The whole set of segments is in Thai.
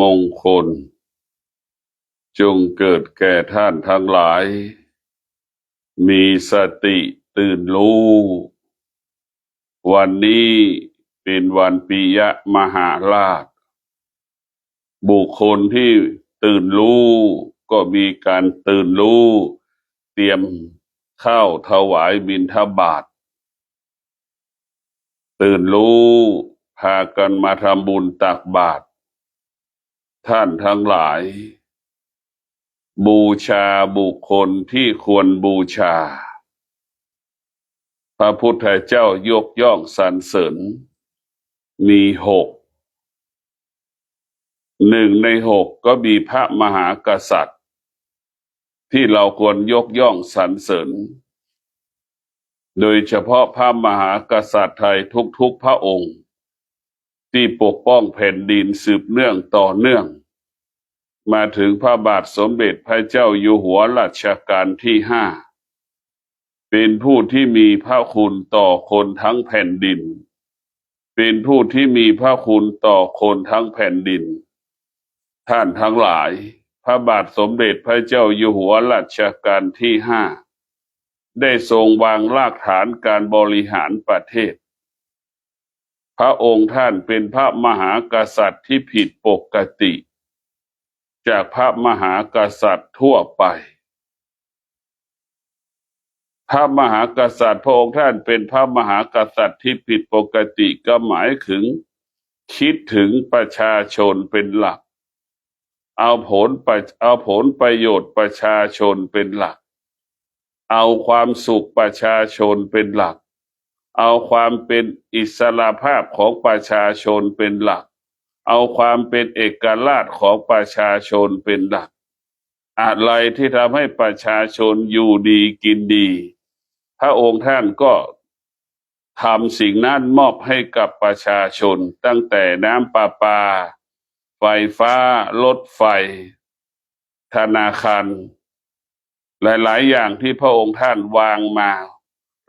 มงคล จงเกิดแก่ท่านทั้งหลาย มีสติตื่นรู้ วันนี้เป็นวันปิยมหาราช บุคคลที่ตื่นรู้ก็มีการตื่นรู้ เตรียมข้าวถวายบิณฑบาตตื่นรู้พากันมาทำบุญตักบาตร ท่านทั้งหลาย บูชาบุคคลที่ควรบูชา พระพุทธเจ้ายกย่องสรรเสริญ มีหกหนึ่งในหกก็มีพระมหากษัตริย์ ที่เราควรยกย่องสรรเสริญ โดยเฉพาะพระมหากษัตริย์ไทยทุกๆพระองค์ ที่ปกป้องแผ่นดินสืบเนื่องต่อเนื่อง มาถึงพระบาทสมเด็จพระเจ้าอยู่หัวรัชกาลที่ห้าเป็นผู้ที่มีพระคุณต่อคนทั้งแผ่นดิน เป็นผู้ที่มีพระคุณต่อคนทั้งแผ่นดิน ท่านทั้งหลาย พระบาทสมเด็จพระเจ้าอยู่หัวรัชกาลที่ห้าได้ทรงวางรากฐานการบริหารประเทศ พระองค์ท่านเป็นพระมหากษัตริย์ที่ผิดปกติ จากพระมหากษัตริย์ทั่วไป พระมหากษัตริย์พระองค์ท่านเป็นพระมหากษัตริย์ที่ผิดปกติก็หมายถึง คิดถึงประชาชนเป็นหลัก เอาผลปเอาผลประโยชน์ประชาชนเป็นหลัก เอาความสุขประชาชนเป็นหลัก เอาความเป็นอิสระภาพของประชาชนเป็นหลัก เอาความเป็นเอกราชของประชาชนเป็นหลัก อะไรที่ทำให้ประชาชนอยู่ดีกินดี พระองค์ท่านก็ทำสิ่งนั้นมอบให้กับประชาชน ตั้งแต่น้ำประปา ไฟฟ้า รถไฟ ธนาคาร หลาย ๆ อย่างที่พระองค์ท่านวางมา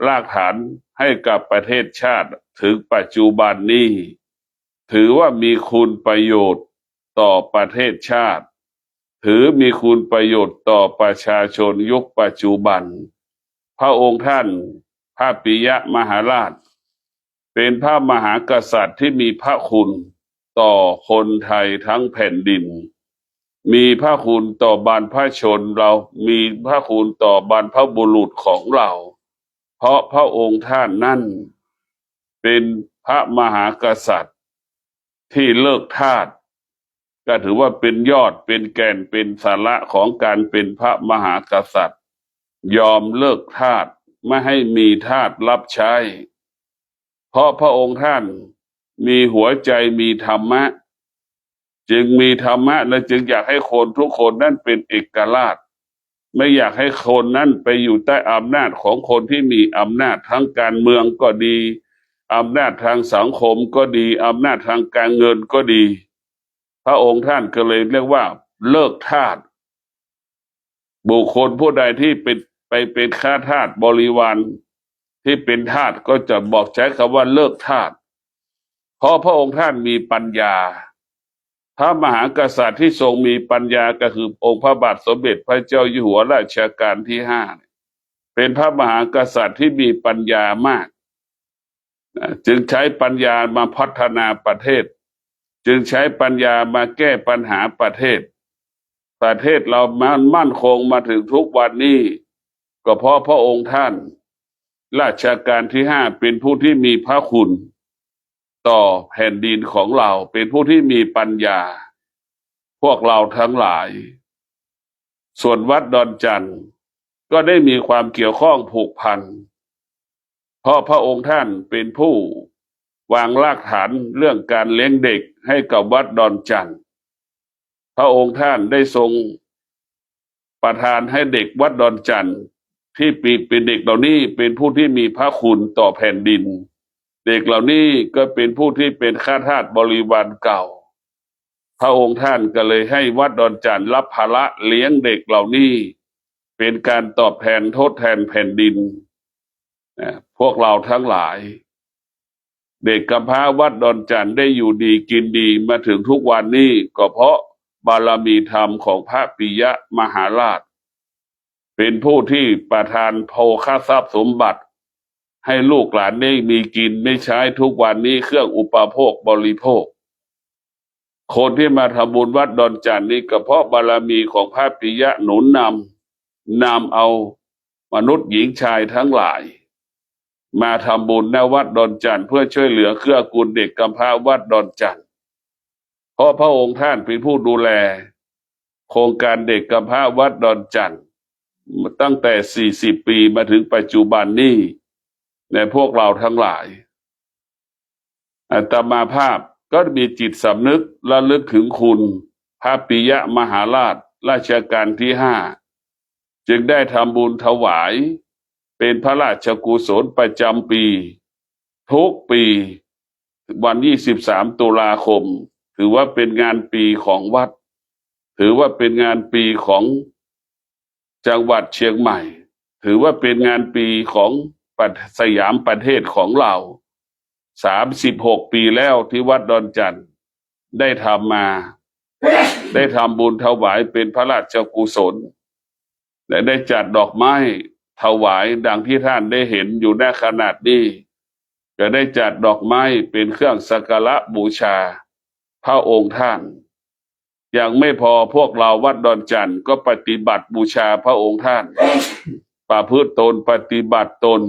รากฐานให้กับประเทศชาติถึงปัจจุบันนี้ ถือว่ามีคุณประโยชน์ต่อประเทศชาติ ถือมีคุณประโยชน์ต่อประชาชนยุคปัจจุบัน พระองค์ท่านพระปิยะมหาราช เป็นพระมหากษัตริย์ที่มีพระคุณต่อคนไทยทั้งแผ่นดิน มีพระคุณต่อบรรพชนเรา มีพระคุณต่อบรรพบุรุษของเรา เพราะพระองค์ท่านนั่น เป็นพระมหากษัตริย์ ที่เลิกทาสก็ถือว่าเป็นยอดเป็นแก่นเป็นสาระของการเป็นพระมหากษัตริย์ ยอมเลิกทาสไม่ให้มีทาสรับใช้ เพราะพระองค์ท่านมีหัวใจมีธรรมะ จึงมีธรรมะและจึงอยากให้คนทุกคนนั้นเป็นเอกราช ไม่อยากให้คนนั้นไปอยู่ใต้อำนาจของคนที่มีอำนาจทั้งการเมืองก็ดี อำนาจทางสังคมก็ดีอำนาจทางการเงินก็ดี พระองค์ท่านก็เลยเรียกว่า เลิกทาสบุคคลผู้ใดที่เป็นไปเป็นข้าทาสบริวารที่เป็นทาสก็จะบอกใช้คำว่าเลิกทาสเพราะพระองค์ท่านมีปัญญา พระมหากษัตริย์ที่ทรงมีปัญญาก็คือองค์พระบาทสมเด็จพระเจ้าอยู่หัวรัชกาลที่ห้าเป็นพระมหากษัตริย์ที่มีปัญญามาก จึงใช้ปัญญามาพัฒนาประเทศ จึงใช้ปัญญามาแก้ปัญหาประเทศ ประเทศเรามันมั่นคงมาถึงทุกวันนี้ ก็เพราะพระองค์ท่าน ราชการที่ห้าเป็นผู้ที่มีพระคุณ ต่อแผ่นดินของเราเป็นผู้ที่มีปัญญา พวกเราทั้งหลาย ส่วนวัดดอนจันทร์ก็ได้มีความเกี่ยวข้องผูกพัน เพราะพระองค์ท่านเป็นผู้วางรากฐานเรื่องการเลี้ยงเด็กให้กับวัดดอนจันทร์พระองค์ท่านได้ทรงประทานให้เด็กวัดดอนจันทร์ที่ปีเป็นเด็กเหล่านี้เป็นผู้ที่มีพระคุณต่อแผ่นดิน เด็กเหล่านี้ก็เป็นผู้ที่เป็นข้าทาสบริวารเก่า พระองค์ท่านก็เลยให้วัดดอนจันทร์รับภาระเลี้ยงเด็กเหล่านี้ เป็นการตอบแทนทดแทนแผ่นดิน พวกเราทั้งหลาย เด็กกำพร้าวัดดอนจันทร์ได้อยู่ดีกินดีมาถึงทุกวันนี้ก็เพราะบารมีธรรมของพระปิยะมหาราช เป็นผู้ที่ประทานโภคทรัพย์สมบัติ ให้ลูกหลานได้มีกินไม่ใช้ทุกวันนี้เครื่องอุปโภคบริโภค คนที่มาทำบุญวัดดอนจันทร์นี่ก็เพราะบารมีของพระปิยะหนุนนำนำเอามนุษย์หญิงชายทั้งหลาย มาทำบุญณวัดดอนจันทร์เพื่อช่วยเหลือเครือกุลเด็กกำพร้าวัดดอนจันทร์เพราะพระองค์ท่านเป็นผู้ดูแล โครงการเด็กกำพร้าวัดดอนจันทร์ตั้งแต่ 40 ปีมาถึงปัจจุบันนี้ในพวกเราทั้งหลายอาตมาภาพก็มีจิตสำนึกระลึกถึงคุณพระปิยะมหาราชราชการที่ห้าจึงได้ทำบุญถวาย เป็นพระราชกุศลประจำปี ทุกปี วันที่23ตุลาคม ถือว่าเป็นงานปีของวัด ถือว่าเป็นงานปีของจังหวัดเชียงใหม่ ถือว่าเป็นงานปีของปสยามประเทศของเราสามสิบหกปีแล้วที่วัดดอนจันทร์ได้ทำมา ได้ทำบุญถวายเป็นพระราชกุศลและได้จัดดอกไม้ ถวายดังที่ท่านได้เห็นอยู่ในขนาดนี้ก็ได้จัดดอกไม้เป็นเครื่องสักการะบูชา พระองค์ท่านยังไม่พอพวกเราวัดดอนจันทร์ก็ปฏิบัติบูชาพระองค์ท่านประพฤติตนปฏิบัติตน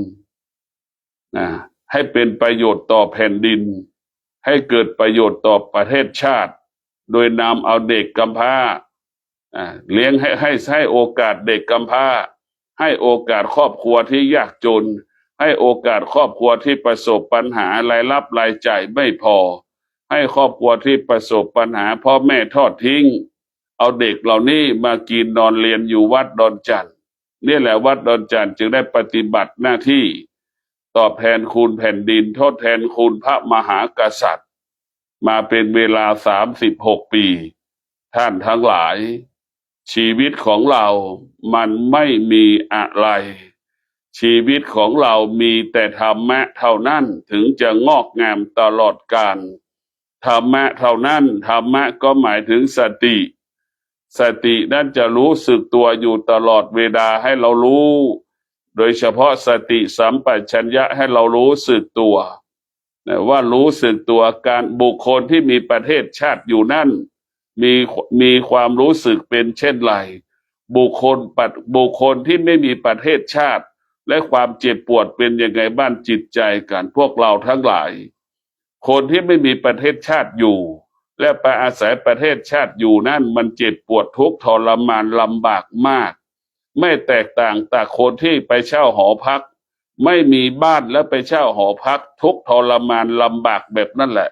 นะให้เป็นประโยชน์ต่อแผ่นดิน ให้เกิดประโยชน์ต่อประเทศชาติ โดยนำเอาเด็กกำพร้าอ่าเลี้ยงให้ให้ให้โอกาสเด็กกำพร้า ให้โอกาสครอบครัวที่ยากจน ให้โอกาสครอบครัวที่ประสบปัญหารายรับรายจ่ายไม่พอ ให้ครอบครัวที่ประสบปัญหาพ่อแม่ทอดทิ้ง เอาเด็กเหล่านี้มากินนอนเรียนอยู่วัดดอนจันทร์นี่แหละวัดดอนจันทร์จึงได้ปฏิบัติหน้าที่ ตอบแทนคุณแผ่นดินทดแทนคุณพระมหากษัตริย์ มาเป็นเวลาสามสิบหกปี ท่านทั้งหลาย ชีวิตของเรามันไม่มีอะไร ชีวิตของเรามีแต่ธรรมะเท่านั้นถึงจะงอกงามตลอดกาลธรรมะเท่านั้นธรรมะก็หมายถึงสติ สตินั่นจะรู้สึกตัวอยู่ตลอดเวลาให้เรารู้ โดยเฉพาะสติสัมปชัญญะให้เรารู้สึกตัวว่ารู้สึกตัวการบุคคลที่มีประเทศชาติอยู่นั่น มีมีความรู้สึกเป็นเช่นไร บุคคลปัดบุคคลที่ไม่มีประเทศชาติ และความเจ็บปวดเป็นยังไงบ้านจิตใจกันพวกเราทั้งหลาย คนที่ไม่มีประเทศชาติอยู่ และไปอาศัยประเทศชาติอยู่นั่นมันเจ็บปวดทุกข์ทรมานลำบากมาก ไม่แตกต่างจากคนที่ไปเช่าหอพัก ไม่มีบ้านแล้วไปเช่าหอพักทุกข์ทรมานลำบากแบบนั่นแหละ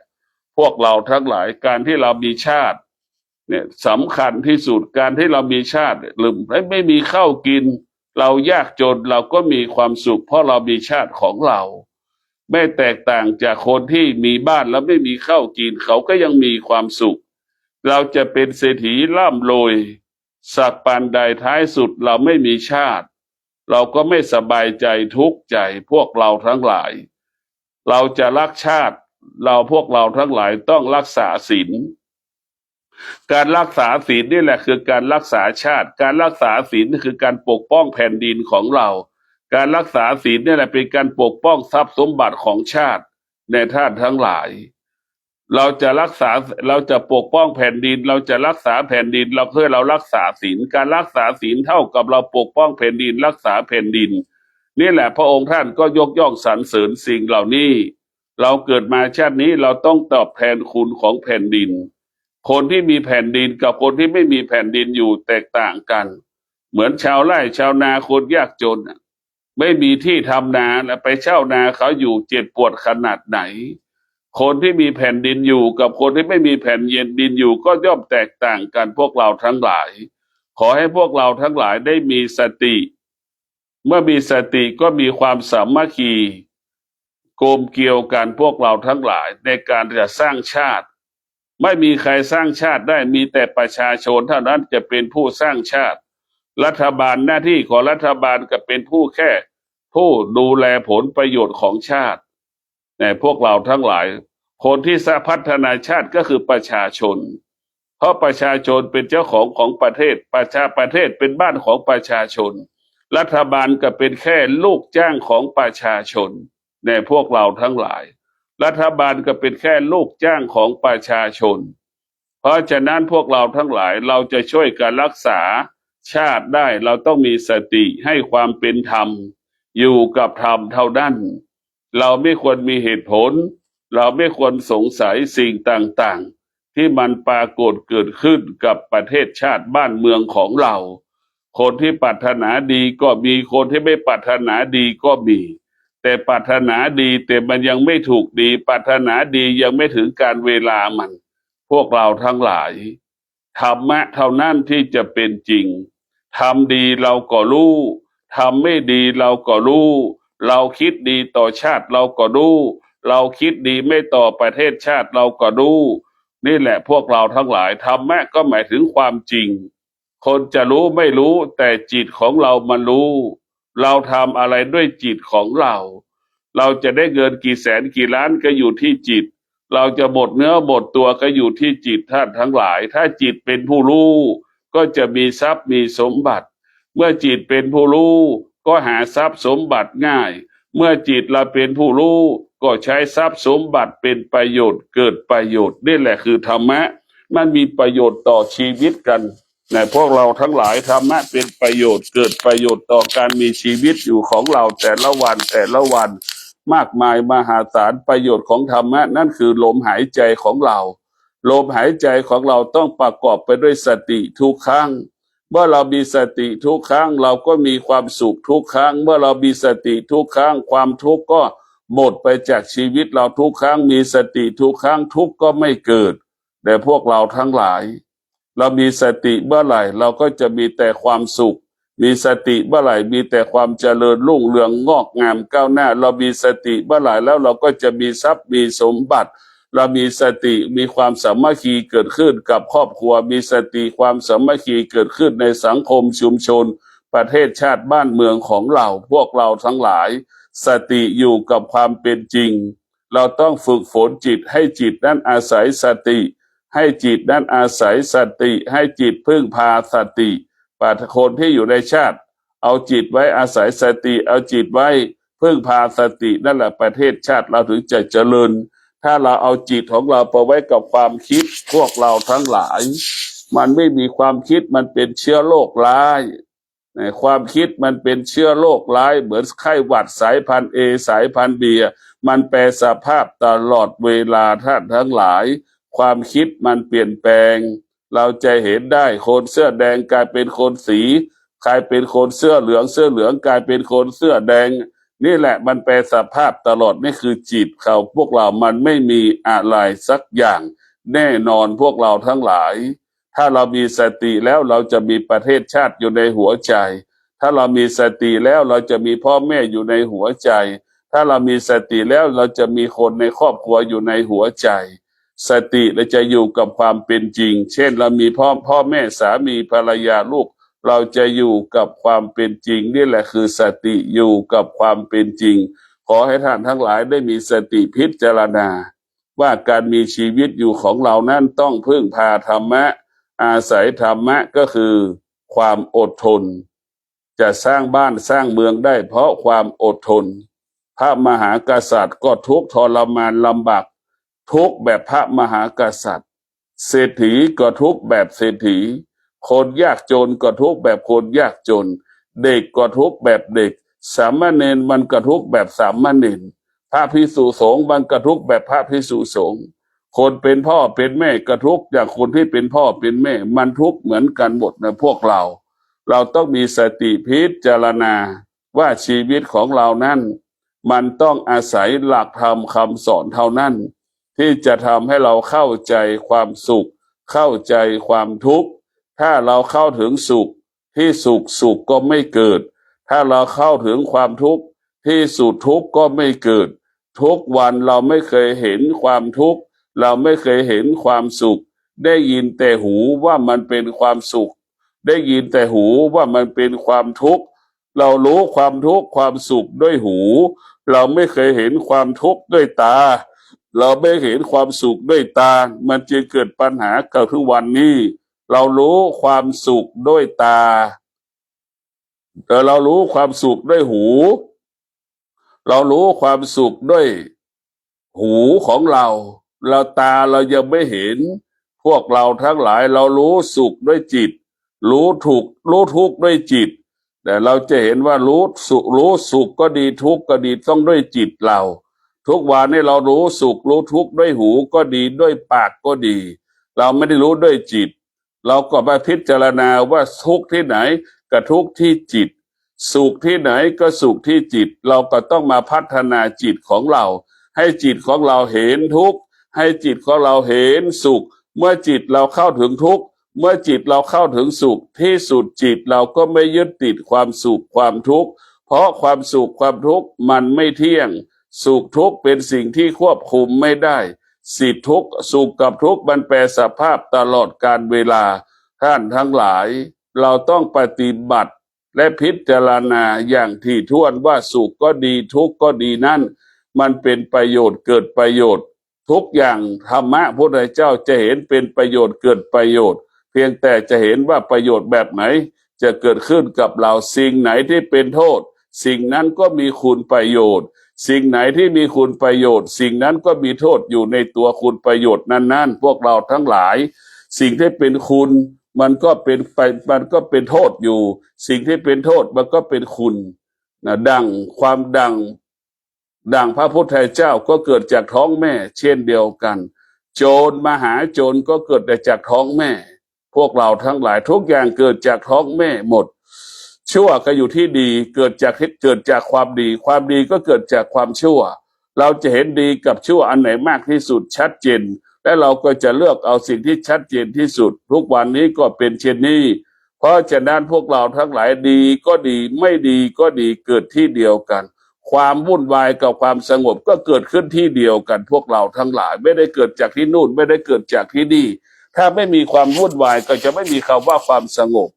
พวกเราทั้งหลายการที่เรามีชาติ เนี่ยสำคัญที่สุดการที่เรามีชาติหรือไม่ไม่มีข้าวกิน เรายากจนเราก็มีความสุข เพราะเรามีชาติของเรา ไม่แตกต่างจากคนที่มีบ้านแล้วไม่มีข้าวกิน เขาก็ยังมีความสุข เราจะเป็นเศรษฐีร่ำรวยสักปานใดท้ายสุดเราไม่มีชาติ เราก็ไม่สบายใจทุกข์ใจพวกเราทั้งหลาย เราจะรักชาติ เราพวกเราทั้งหลายต้องรักษาศีล การรักษาศีลนี่แหละคือการรักษาชาติ การรักษาศีลนี่คือการปกป้องแผ่นดินของเรา การรักษาศีลนี่แหละเป็นการปกป้องทรัพย์สมบัติของชาติในท่านทั้งหลาย เราจะรักษาเราจะปกป้องแผ่นดิน เราจะรักษาแผ่นดินเราเพื่อเรารักษาศีลการรักษาศีลเท่ากับเราปกป้องแผ่นดิน รักษาแผ่นดิน นี่แหละพระองค์ท่านก็ยกย่องสรรเสริญสิ่งเหล่านี้ เราเกิดมาชาตินี้เราต้องตอบแทนคุณของแผ่นดิน คนที่มีแผ่นดินกับคนที่ไม่มีแผ่นดินอยู่แตกต่างกัน เหมือนชาวไร่ชาวนาคนยากจนน่ะไม่มีที่ทำนาแล้วไปเช่านาเขาอยู่เจ็บปวดขนาดไหน คนที่มีแผ่นดินอยู่กับคนที่ไม่มีแผ่นเย็นดินอยู่ก็ย่อมแตกต่างกันพวกเราทั้งหลาย ขอให้พวกเราทั้งหลายได้มีสติ เมื่อมีสติก็มีความสามัคคีโกลมเกลียวกันพวกเราทั้งหลายในการจะสร้างชาติ ไม่มีใครสร้างชาติได้มีแต่ประชาชนเท่านั้นจะเป็นผู้สร้างชาติ รัฐบาลหน้าที่ของรัฐบาลก็เป็นผู้แค่ ผู้ดูแลผลประโยชน์ของชาติแต่พวกเราทั้งหลาย คนที่สร้างพัฒนาชาติก็คือประชาชน เพราะประชาชนเป็นเจ้าของของประเทศ ประชาประเทศเป็นบ้านของประชาชน รัฐบาลก็เป็นแค่ลูกจ้างของประชาชนในพวกเราทั้งหลาย รัฐบาลก็เป็นแค่ลูกจ้างของประชาชน เพราะฉะนั้นพวกเราทั้งหลายเราจะช่วยกันรักษาชาติได้เราต้องมีสติให้ความเป็นธรรม อยู่กับธรรมเท่านั้น เราไม่ควรมีเหตุผล เราไม่ควรสงสัยสิ่งต่างๆ ที่มันปรากฏเกิดขึ้นกับประเทศชาติบ้านเมืองของเรา คนที่ปรารถนาดีก็มีคนที่ไม่ปรารถนาดีก็มี แต่ปรารถนาดีแต่มันยังไม่ถูกดีปรารถนาดียังไม่ถึงการเวลามัน พวกเราทั้งหลายธรรมะเท่านั้นที่จะเป็นจริงทำดีเราก็รู้ทำไม่ดีเราก็รู้ เราคิดดีต่อชาติเราก็รู้ เราคิดดีไม่ต่อประเทศชาติเราก็รู้นี่แหละพวกเราทั้งหลายธรรมะก็หมายถึงความจริง คนจะรู้ไม่รู้แต่จิตของเรามันรู้ เราทำอะไรด้วยจิตของเรา เราจะได้เงินกี่แสนกี่ล้านก็อยู่ที่จิต เราจะหมดเนื้อหมดตัวก็อยู่ที่จิตท่านทั้งหลาย ถ้าจิตเป็นผู้รู้ก็จะมีทรัพย์มีสมบัติ เมื่อจิตเป็นผู้รู้ก็หาทรัพย์สมบัติง่าย เมื่อจิตเราเป็นผู้รู้ก็ใช้ทรัพย์สมบัติเป็นประโยชน์เกิดประโยชน์นี่แหละคือธรรมะ มันมีประโยชน์ต่อชีวิตกัน ในพวกเราทั้งหลายธรรมะเป็นประโยชน์เกิดประโยชน์ต่อการมีชีวิตอยู่ของเราแต่ละวันแต่ละวันมากมายมหาศาลประโยชน์ของธรรมะนั่นคือลมหายใจของเรา ลมหายใจของเราต้องประกอบไปด้วยสติทุกครั้ง เมื่อเรามีสติทุกครั้งเราก็มีความสุขทุกครั้ง เมื่อเรามีสติทุกครั้ง ความทุกข์ก็หมดไปจากชีวิตเราทุกครั้งมีสติทุกครั้งทุกข์ก็ไม่เกิดแต่พวกเราทั้งหลาย เรามีสติเมื่อไหร่ เราก็จะมีแต่ความสุข มีสติเมื่อไหร่มีแต่ความเจริญรุ่งเรืองงอกงามก้าวหน้า เรามีสติเมื่อไหร่แล้วเราก็จะมีทรัพย์มีสมบัติ เรามีสติมีความสามัคคีเกิดขึ้นกับครอบครัว มีสติความสามัคคีเกิดขึ้นในสังคมชุมชน ประเทศชาติบ้านเมืองของเราพวกเราทั้งหลาย สติอยู่กับความเป็นจริง เราต้องฝึกฝนจิตให้จิตนั้นอาศัยสติ ให้จิตนั้นอาศัยสติ ให้จิตพึ่งพาสติปาคนที่อยู่ในชาติ เอาจิตไว้อาศัยสติ เอาจิตไว้พึ่งพาสตินั่นแหละประเทศชาติเราถึงจะเจริญ ถ้าเราเอาจิตของเราไปไว้กับความคิดพวกเราทั้งหลาย มันไม่มีความคิดมันเป็นเชื้อโรคร้ายในความคิดมันเป็นเชื้อโรคร้าย เหมือนไข้หวัดสายพันธุ์เอสายพันธุ์เบียมันแปรสภาพตลอดเวลาท่านทั้งหลาย ความคิดมันเปลี่ยนแปลง เราจะเห็นได้คนเสื้อแดงกลายเป็นคนสีกลายเป็นคนเสื้อเหลืองเสื้อเหลืองกลายเป็นคนเสื้อแดง นี่แหละมันแปลสภาพตลอดนี่คือจิตเขาพวกเรามันไม่มีอะไรสักอย่าง แน่นอนพวกเราทั้งหลาย ถ้าเรามีสติแล้วเราจะมีประเทศชาติอยู่ในหัวใจ ถ้าเรามีสติแล้วเราจะมีพ่อแม่อยู่ในหัวใจ ถ้าเรามีสติแล้วเราจะมีคนในครอบครัวอยู่ในหัวใจ สติเราจะอยู่กับความเป็นจริง เช่นเรามีพ่อพ่อแม่สามีภรรยาลูก เราจะอยู่กับความเป็นจริงนี่แหละคือสติอยู่กับความเป็นจริง ขอให้ท่านทั้งหลายได้มีสติพิจารณา ว่าการมีชีวิตอยู่ของเรานั้นต้องพึ่งพาธรรมะ อาศัยธรรมะก็คือ ความอดทน จะสร้างบ้านสร้างเมืองได้เพราะความอดทน พระมหากษัตริย์ก็ทุกข์ทรมานลำบาก ทุกแบบพระมหากษัตริย์ เศรษฐีก็ทุกแบบเศรษฐี คนยากจนก็ทุกแบบคนยากจน เด็กก็ทุกแบบเด็ก สามเณรมันก็ทุกแบบสามเณรพระพิสุสงฆ์มันก็ทุกแบบพระพิสุสงฆ์คนเป็นพ่อเป็นแม่ก็ทุกอย่างคนที่เป็นพ่อเป็นแม่ มันทุกเหมือนกันหมดนะพวกเรา เราต้องมีสติพิจารณาว่าชีวิตของเรานั้น มันต้องอาศัยหลักธรรมคำสอนเท่านั้น ที่จะทำให้เราเข้าใจความสุข เข้าใจความทุกข์ ถ้าเราเข้าถึงสุข ที่สุขสุขก็ไม่เกิด ถ้าเราเข้าถึงความทุกข์ ที่สุดทุกข์ก็ไม่เกิด ทุกวันเราไม่เคยเห็นความทุกข์ เราไม่เคยเห็นความสุข ได้ยินแต่หูว่ามันเป็นความสุข ได้ยินแต่หูว่ามันเป็นความทุกข์เรารู้ความทุกข์ความสุขด้วยหู เราไม่เคยเห็นความทุกข์ด้วยตา เราไม่เห็นความสุขด้วยตา มันจึงเกิดปัญหาเกิดทุกวันนี้ เรารู้ความสุขด้วยตาเรารู้ความสุขด้วยหู เรารู้ความสุขด้วยหูของเรา เราตาเรายังไม่เห็น พวกเราทั้งหลายเรารู้สุขด้วยจิต รู้ถูกรู้ทุกข์ด้วยจิต แต่เราจะเห็นว่ารู้สุขรู้สุขก็ดีทุกข์ก็ดีต้องด้วยจิตเรา ทุกวันนี้เรารู้สุขรู้ทุกข์ด้วยหูก็ดีด้วยปากก็ดี เราไม่ได้รู้ด้วยจิต เราก็มาพิจารณาว่าทุกข์ที่ไหนกับทุกข์ที่จิต สุขที่ไหนก็สุขที่จิต เราก็ต้องมาพัฒนาจิตของเรา ให้จิตของเราเห็นทุกข์ให้จิตของเราเห็นสุข เมื่อจิตเราเข้าถึงทุกข์เมื่อจิตเราเข้าถึงสุขที่สุดจิตเราก็ไม่ยึดติดความสุขความทุกข์เพราะความสุขความทุกข์มันไม่เที่ยง สุขทุกข์เป็นสิ่งที่ควบคุมไม่ได้ สิททุกข์สุขกับทุกข์มันแปรสภาพตลอดการเวลา ท่านทั้งหลาย เราต้องปฏิบัติและพิจารณาอย่างที่ท้วนว่าสุขก็ดีทุกข์ก็ดีนั่น มันเป็นประโยชน์เกิดประโยชน์ ทุกอย่างธรรมะพระพุทธเจ้าจะเห็นเป็นประโยชน์เกิดประโยชน์ เพียงแต่จะเห็นว่าประโยชน์แบบไหน จะเกิดขึ้นกับเราสิ่งไหนที่เป็นโทษ สิ่งนั้นก็มีคุณประโยชน์ สิ่งไหนที่มีคุณประโยชน์ สิ่งนั้นก็มีโทษอยู่ในตัวคุณประโยชน์นั้นๆ พวกเราทั้งหลาย สิ่งที่เป็นคุณมันก็เป็นไปมันก็เป็นโทษอยู่ สิ่งที่เป็นโทษมันก็เป็นคุณนะดังความดัง ดังพระพุทธเจ้าก็เกิดจากท้องแม่ เช่นเดียวกัน โจรมหาโจรก็เกิดจากท้องแม่ พวกเราทั้งหลายทุกอย่างเกิดจากท้องแม่หมด ชั่วก็อยู่ที่ดีเกิดจากเกิดจากความดี ความดีก็เกิดจากความชั่ว เราจะเห็นดีกับชั่วอันไหนมากที่สุดชัดเจน และเราก็จะเลือกเอาสิ่งที่ชัดเจนที่สุด ทุกวันนี้ก็เป็นเช่นนี้ เพราะฉะนั้นพวกเราทั้งหลายดีก็ดีไม่ดีก็ดีเกิดที่เดียวกัน ความวุ่นวายกับความสงบก็เกิดขึ้นที่เดียวกัน พวกเราทั้งหลายไม่ได้เกิดจากที่นู่นไม่ได้เกิดจากที่นี่ถ้าไม่มีความวุ่นวายก็จะไม่มีคำว่าความสงบ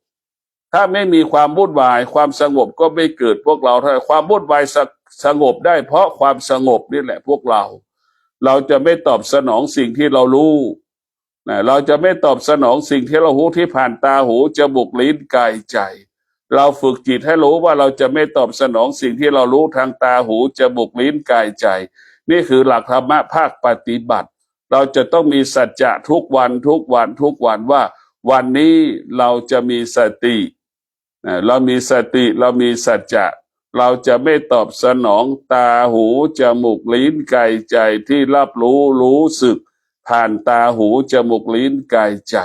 ถ้าไม่มีความวุ่นวาย ความสงบก็ไม่เกิดพวกเราถ้าความวุ่นวายสสงบได้ เพราะความสงบนี่แหละพวกเรา เราจะไม่ตอบสนองสิ่งที่เรารู้นะเราจะไม่ตอบสนองสิ่งที่เราหูที่ผ่านตาหูจมูกลิ้นกายใจ เราฝึกจิตให้รู้ว่าเราจะไม่ตอบสนองสิ่งที่เรารู้ทางตาหูจมูกลิ้นกายใจ นี่คือหลักธรรมะภาคปฏิบัติ เราจะต้องมีสัจจะทุกวันทุกวันทุกวันว่า วันนี้เราจะมีสติ เรามีสติเรามีสัจจะเราจะไม่ตอบสนองตาหูจมูกลิ้นกายใจที่รับรู้รู้สึก ผ่านตาหูจมูกลิ้นกายใจ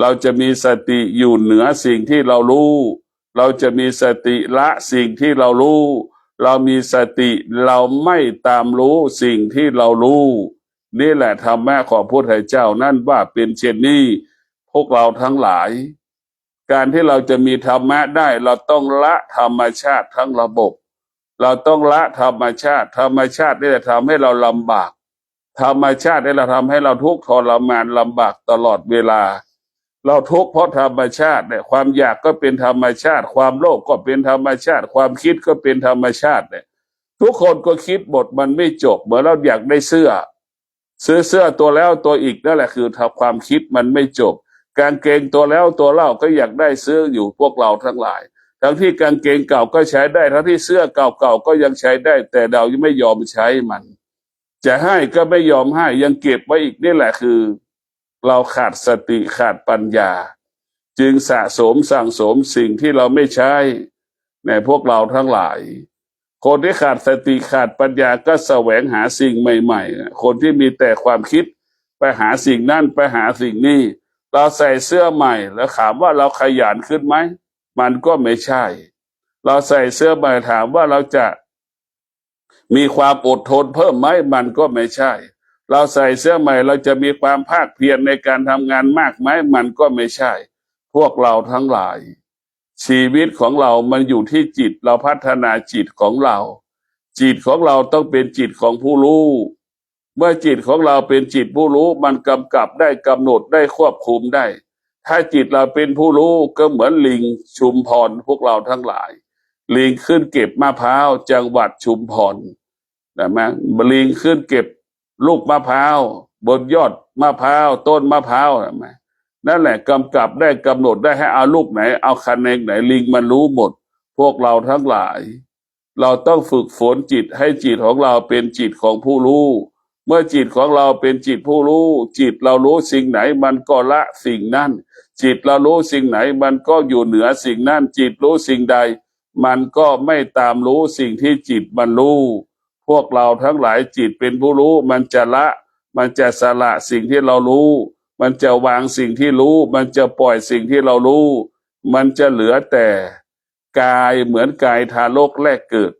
เราจะมีสติอยู่เหนือสิ่งที่เรารู้ เราจะมีสติละสิ่งที่เรารู้ เรามีสติเราไม่ตามรู้สิ่งที่เรารู้ นี่แหละธรรมะของพระพุทธเจ้านั่นว่าเป็นเช่นนี้พวกเราทั้งหลาย การที่เราจะมีธรรมะได้ เราต้องละธรรมชาติทั้งระบบ เราต้องละธรรมชาติ ธรรมชาตินี่จะทำให้เราลำบาก ธรรมชาตินี่แหละทำให้เราทุกข์ทรมานลำบากตลอดเวลา เราทุกข์เพราะธรรมชาติเนี่ยความอยากก็เป็นธรรมชาติ ความโลภก็เป็นธรรมชาติ ความคิดก็เป็นธรรมชาติเนี่ยทุกคนก็คิดบทมันไม่จบเหมือนเราอยากได้เสื้อ ซื้อเสื้อตัวแล้วตัวอีกนั่นแหละคือทำความคิดมันไม่จบ กางเกงตัวแล้วตัวเล่าก็อยากได้ซื้ออยู่พวกเราทั้งหลาย ทั้งที่กางเกงเก่าก็ใช้ได้ ทั้งที่เสื้อเก่าๆก็ยังใช้ได้ แต่เรายังไม่ยอมใช้มัน จะให้ก็ไม่ยอมให้ยังเก็บไว้อีกนี่แหละคือ เราขาดสติขาดปัญญา จึงสะสมสั่งสมสิ่งที่เราไม่ใช้ในพวกเราทั้งหลาย คนที่ขาดสติขาดปัญญาก็แสวงหาสิ่งใหม่ ๆ คนที่มีแต่ความคิดไปหาสิ่งนั่นไปหาสิ่งนี้ เราใส่เสื้อใหม่แล้วถามว่าเราขยันขึ้นไหม มันก็ไม่ใช่ เราใส่เสื้อใหม่ถามว่าเราจะมีความอดทนเพิ่มไหมมันก็ไม่ใช่ เราใส่เสื้อใหม่เราจะมีความภาคเพียรในการทำงานมากไหมมันก็ไม่ใช่ พวกเราทั้งหลาย ชีวิตของเรามันอยู่ที่จิตเราพัฒนาจิตของเรา จิตของเราต้องเป็นจิตของผู้รู้ เมื่อจิตของเราเป็นจิตผู้รู้มันกำกับได้กำหนดได้ควบคุมได้ ถ้าจิตเราเป็นผู้รู้ก็เหมือนลิงชุมพรพวกเราทั้งหลาย ลิงขึ้นเก็บมะพร้าวจังหวัดชุมพรนะมั้ลิงขึ้นเก็บลูกมะพร้าวบนยอดมะพร้าวต้นมะพร้าวนะมั้นั่นแหละกำกับได้กำหนดได้ให้เอาลูกไหน เอาคะแนนไหนลิงมันรู้หมด พวกเราทั้งหลาย เราต้องฝึกฝนจิตให้จิตของเราเป็นจิตของผู้รู้ เมื่อจิตของเราเป็นจิตผู้รู้ จิตเรารู้สิ่งไหนมันก็ละสิ่งนั้น จิตเรารู้สิ่งไหนมันก็อยู่เหนือสิ่งนั้น จิตรู้สิ่งใด มันก็ไม่ตามรู้สิ่งที่จิตมันรู้ พวกเราทั้งหลายจิตเป็นผู้รู้ มันจะละ มันจะสละสิ่งที่เรารู้ มันจะวางสิ่งที่รู้ มันจะปล่อยสิ่งที่เรารู้ มันจะเหลือแต่กายเหมือนกายทารกแรกเกิด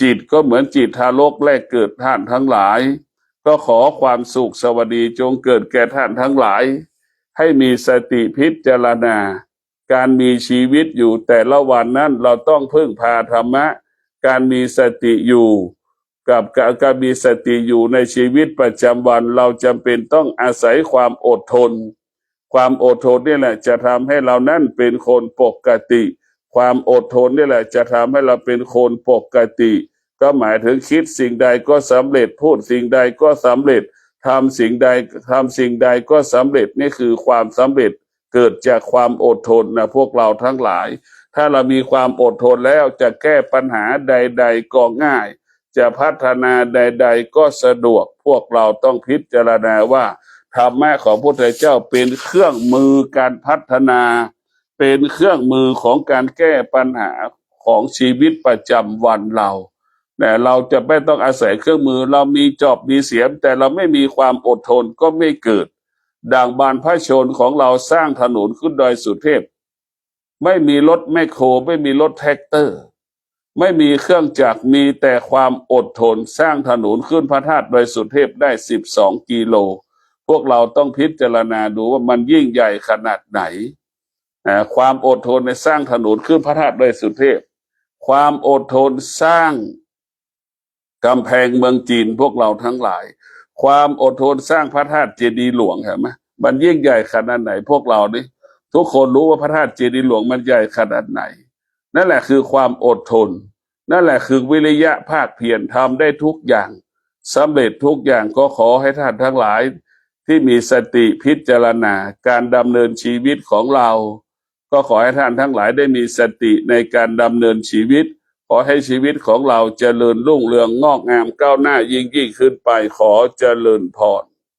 จิตก็เหมือนจิตทารกแรกเกิดท่านทั้งหลาย ก็ขอความสุขสวัสดีจงเกิดแก่ท่านทั้งหลาย ให้มีสติพิจารณา การมีชีวิตอยู่แต่ละวันนั้นเราต้องพึ่งพาธรรมะ การมีสติอยู่ กับการกมีสติอยู่ในชีวิตประจำวันเราจำเป็นต้องอาศัยความอดทน ความอดทนนี่แหละจะทำให้เรานั้นเป็นคนปกติ ความอดทนนี่แหละจะทำให้เราเป็นคนปกติ ก็หมายถึงคิดสิ่งใดก็สำเร็จพูดสิ่งใดก็สำเร็จทำสิ่งใดทำสิ่งใดก็สำเร็จนี่คือความสำเร็จเกิดจากความอดทนนะพวกเราทั้งหลาย ถ้าเรามีความอดทนแล้วจะแก้ปัญหาใด ๆ ก็ง่าย จะพัฒนาใด ๆ ก็สะดวก พวกเราต้องพิจารณาว่าธรรมะของพระพุทธเจ้าเป็นเครื่องมือการพัฒนา เป็นเครื่องมือของการแก้ปัญหาของชีวิตประจำวันเรา แต่เราจะไม่ต้องอาศัยเครื่องมือ เรามีจอบมีเสียม แต่เราไม่มีความอดทนก็ไม่เกิด ดังบานพระชนของเราสร้างถนนขึ้นดอยสุเทพ ไม่มีรถแมคโครไม่มีรถแท็กเตอร์ ไม่มีเครื่องจักรมีแต่ความอดทนสร้างถนนขึ้นพระธาตุดอยสุเทพได้12กิโล พวกเราต้องพิจารณาดูว่ามันยิ่งใหญ่ขนาดไหนความอดทนในสร้างถนนขึ้นพระธาตุดอยสุเทพ ความอดทนสร้าง กำแพงเมืองจีนพวกเราทั้งหลาย ความอดทนสร้างพระธาตุเจดีย์หลวงเห็นไหมมันยิ่งใหญ่ขนาดไหนพวกเรานี่ทุกคนรู้ว่าพระธาตุเจดีย์หลวงมันใหญ่ขนาดไหน นั่นแหละคือความอดทน นั่นแหละคือวิริยะภาคเพียรทำได้ทุกอย่างสำเร็จทุกอย่างก็ขอให้ท่านทั้งหลาย ที่มีสติพิจารณาการดำเนินชีวิตของเรา ก็ขอให้ท่านทั้งหลายได้มีสติในการดำเนินชีวิต อให้ชีวิตของเราเจริญรุ่งเรืองงอกงามก้าวหน้ายิ่งยิ่งขึ้นไปขอเจริญพร